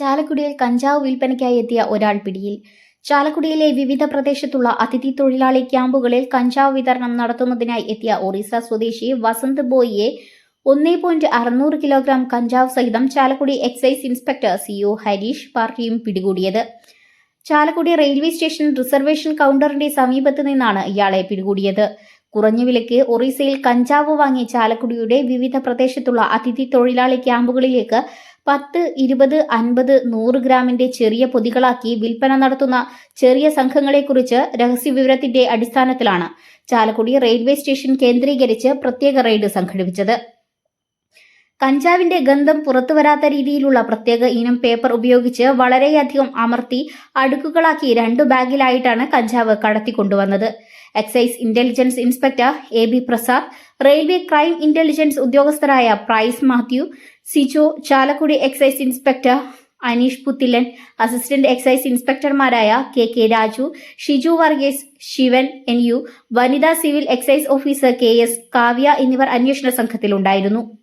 ചാലക്കുടിയിൽ കഞ്ചാവ് വിൽപ്പനയ്ക്കായി എത്തിയ ഒരാൾ പിടിയിൽ. ചാലക്കുടിയിലെ വിവിധ പ്രദേശത്തുള്ള അതിഥി തൊഴിലാളി ക്യാമ്പുകളിൽ കഞ്ചാവ് വിതരണം നടത്തുന്നതിനായി എത്തിയ ഒറീസ സ്വദേശി വസന്ത് ബോയിയെ ഒന്നേ പോയിന്റ് അറുന്നൂറ് കിലോഗ്രാം കഞ്ചാവ് സഹിതം Chalakudy excise inspector C Harish പാർട്ടിയും പിടികൂടിയത്. ചാലക്കുടി റെയിൽവേ സ്റ്റേഷൻ റിസർവേഷൻ കൗണ്ടറിന്റെ സമീപത്ത് നിന്നാണ് ഇയാളെ പിടികൂടിയത്. കുറഞ്ഞ വിലയ്ക്ക് ഒറീസയിൽ കഞ്ചാവ് വാങ്ങി ചാലക്കുടിയുടെ വിവിധ പ്രദേശത്തുള്ള അതിഥി തൊഴിലാളി ക്യാമ്പുകളിലേക്ക് പത്ത് ഇരുപത് അൻപത് നൂറ് ഗ്രാമിന്റെ ചെറിയ പൊതികളാക്കി വിൽപ്പന നടത്തുന്ന ചെറിയ സംഘങ്ങളെക്കുറിച്ച് രഹസ്യവിവരത്തിന്റെ അടിസ്ഥാനത്തിലാണ് ചാലക്കുടി റെയിൽവേ സ്റ്റേഷൻ കേന്ദ്രീകരിച്ച് പ്രത്യേക റെയ്ഡ് സംഘടിപ്പിച്ചത്. കഞ്ചാവിന്റെ ഗന്ധം പുറത്തു വരാത്ത രീതിയിലുള്ള പ്രത്യേക ഇനം പേപ്പർ ഉപയോഗിച്ച് വളരെയധികം അമർത്തി അടുക്കുകളാക്കി രണ്ടു ബാഗിലായിട്ടാണ് കഞ്ചാവ് കടത്തിക്കൊണ്ടുവന്നത്. Excise intelligence inspector A B Prasad railway crime intelligence ഉദ്യോഗസ്ഥരായ Price Mathew Sijo Chalakudy excise inspector Aneesh Puthilan assistant excise ഇൻസ്പെക്ടർമാരായ K K Raju Shiju Varghese Sivan N U വനിതാ civil excise officer K S Kavya എന്നിവർ അന്വേഷണ സംഘത്തിലുണ്ടായിരുന്നു.